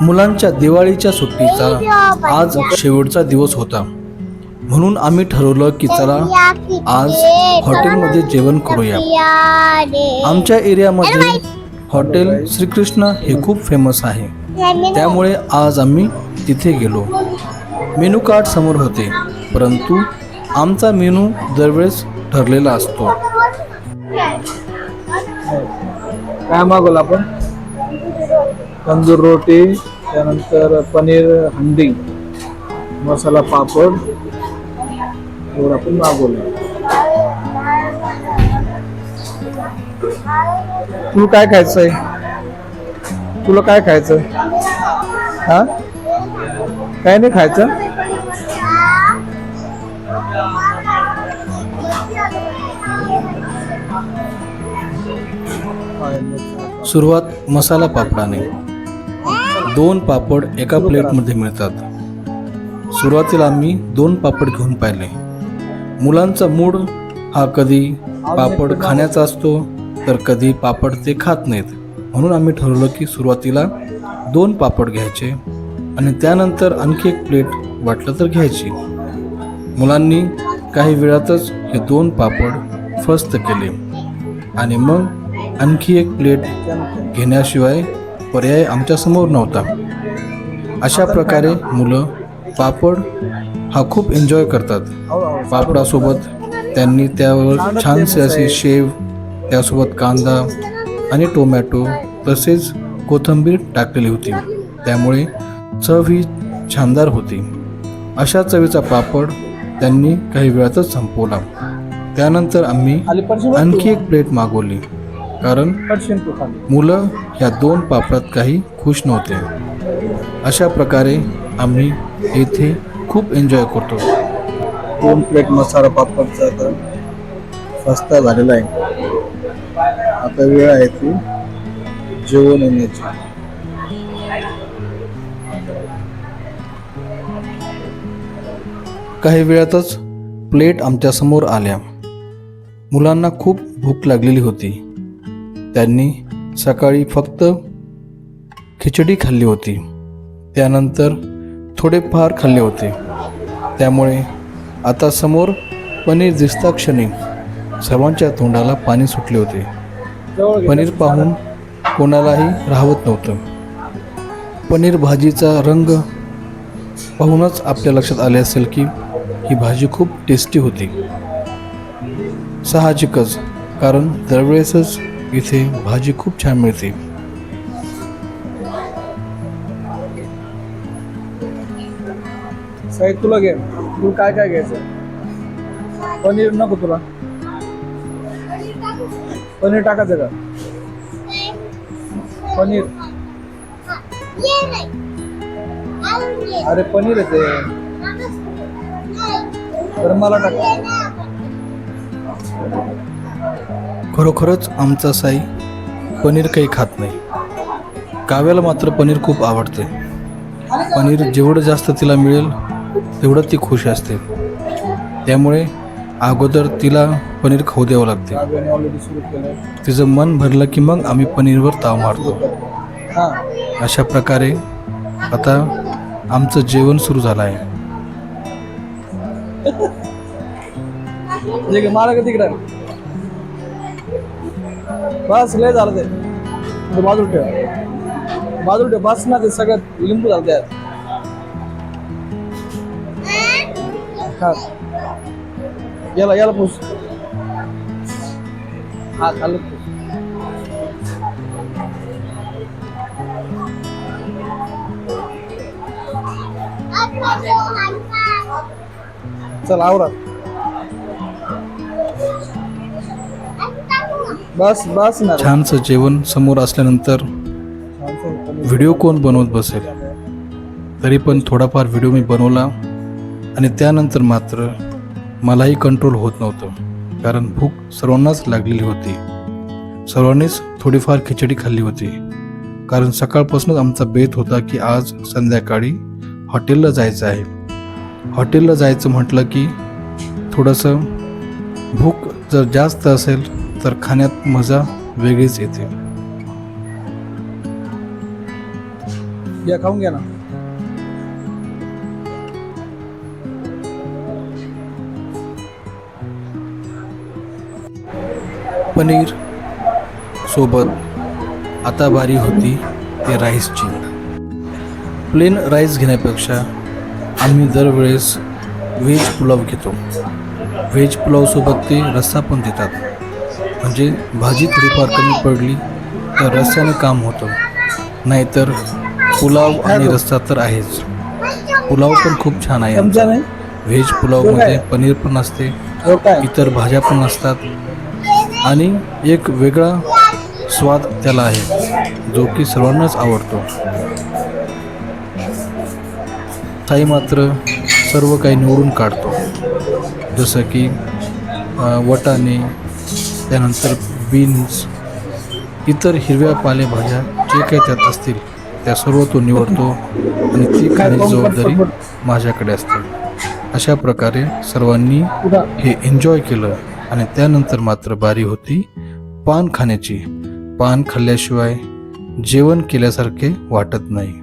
मुलांच्या दिवाळीच्या सुट्टीचा आज शेवटचा दिवस होता. म्हणून आम्ही ठरवलं की चला आज हॉटेलमध्ये जेवण करूया. आमच्या एरियामध्ये हॉटेल श्रीकृष्ण हे खूप फेमस आहे. त्यामुळे आज आम्ही तिथे गेलो. मेनू कार्ड समोर होते परंतु आमचा मेनू दरवेळेस ठरलेला असतो. काय मागवलं आपण? तंदूर रोटी त्यानंतर पनीर हंडी मसाला पापड एवढं आपण मागवलं तुला काय खायचंय? तुला काय खायचं हा? काय नाही खायचं? सुरुवात मसाला पापडाने. दोन पापड एका प्लेटमध्ये मिळतात. सुरुवातीला आम्ही दोन पापड घेऊन पाहिले. मुलांचा मूड हा कधी पापड खाण्याचा असतो तर कधी पापड ते खात नाहीत. म्हणून आम्ही ठरवलं की सुरुवातीला दोन पापड घ्यायचे आणि त्यानंतर आणखी एक प्लेट वाटलं तर घ्यायची. मुलांनी काही वेळातच हे दोन पापड फस्त केले आणि मग आणखी एक प्लेट घेण्याशिवाय पर्याय आमच्यासमोर नव्हता. अशा प्रकारे मुलं पापड हा खूप एन्जॉय करतात. पापडासोबत त्यांनी त्यावर छानसे असे शेव त्यासोबत कांदा आणि टोमॅटो तसेच कोथिंबीर टाकलेली होती. त्यामुळे चव ही छानदार होती. अशा चवीचा पापड त्यांनी काही वेळातच संपवला. त्यानंतर आम्ही आणखी एक प्लेट मागवली. कारण मुलं ह्या दोन पापडात काही खुश नव्हते. अशा प्रकारे आम्ही येथे खूप एन्जॉय करतो. दोन प्लेट मसाला पापडचा आता फस्ता झालेला आहे. आता वेळ आहे ती जेवण येण्याची. काही वेळातच प्लेट आमच्यासमोर आल्या. मुलांना खूप भूक लागलेली होती. त्यांनी सकाळी फक्त खिचडी खाल्ली होती. त्यानंतर थोडेफार खाल्ले होते. त्यामुळे आता समोर पनीर दिसता क्षणी सर्वांच्या तोंडाला पाणी सुटले होते. पनीर पाहून कोणालाही राहत नव्हतं. पनीर भाजीचा रंग पाहूनच आपल्या लक्षात आले असेल की ही भाजी खूप टेस्टी होती. साहजिकच कारण दरवेळेसच इथे भाजी खूप छान मिळते. साहेब तुला घे. तू काय काय घ्यायचं? पनीर नको तुला. पनीर टाकायचं का? पनीर. अरे पनीर येते तर मला टाका. खरोखरच आमचा साई पनीर काही खात नाही. काव्याला मात्र पनीर खूप आवडते. पनीर जेवढं जास्त तिला मिळेल तेवढं ती खुश असते. त्यामुळे अगोदर तिला पनीर खाऊ द्यावं लागते. तिचं मन भरलं की मग आम्ही पनीरवर ताव मारतो. अशा प्रकारे आता आमचं जेवण सुरू झालं आहे. मला का बस लय झालं ते. ते बाजूला ठेव. बाजूला ठेव. बस ना ते सगळ्यात लिंबू झालं त्यात खा. याला याला पूस. हा खाल्लं पुस. चल आवरा. बस बस ना. छानसं जेवण समोर असल्यानंतर व्हिडिओ कोण बनवत बसेल? तरी पण थोडाफार व्हिडिओ मी बनवला आणि त्यानंतर मात्र मलाही कंट्रोल होत नव्हतं. कारण भूक सर्वांनाच लागलेली होती. सर्वांनीच थोडीफार खिचडी खाल्ली होती. कारण सकाळपासूनच आमचा बेत होता की आज संध्याकाळी हॉटेलला जायचं आहे. हॉटेलला जायचं म्हटलं की थोडंसं भूक जर जास्त असेल तर खाण्यात मजा वेगळीच येते. या खाऊन घ्या ना. पनीर सोबत आता बारी होती ते राईसची प्लेन राईस घेण्यापेक्षा आम्ही दरवेळेस व्हेज पुलाव घेतो. व्हेज पुलावसोबत ते रस्सा पण देतात. म्हणजे भाजी थोडीफार कमी पडली तर रस्स्याने काम होतं. नाहीतर पुलाव आणि रस्सा तर आहेच. पुलाव पण खूप छान आहे व्हेज पुलावमध्ये पनीर पण असते हो इतर भाज्या पण असतात. आणि एक वेगळा स्वाद त्याला आहे जो की सर्वांनाच आवडतो. ताई मात्र सर्व काही निवडून काढतो. जसं की वटाणे त्यानंतर बीन्स इतर हिरव्या पालेभाज्या जे काही त्यात असतील त्या सर्व तो निवडतो आणि ती खाण्याची जबाबदारी माझ्याकडे असते. अशा प्रकारे सर्वांनी हे एन्जॉय केलं आणि त्यानंतर मात्र बारी होती पान खाण्याची. पान खाल्ल्याशिवाय जेवण केल्यासारखे वाटत नाही.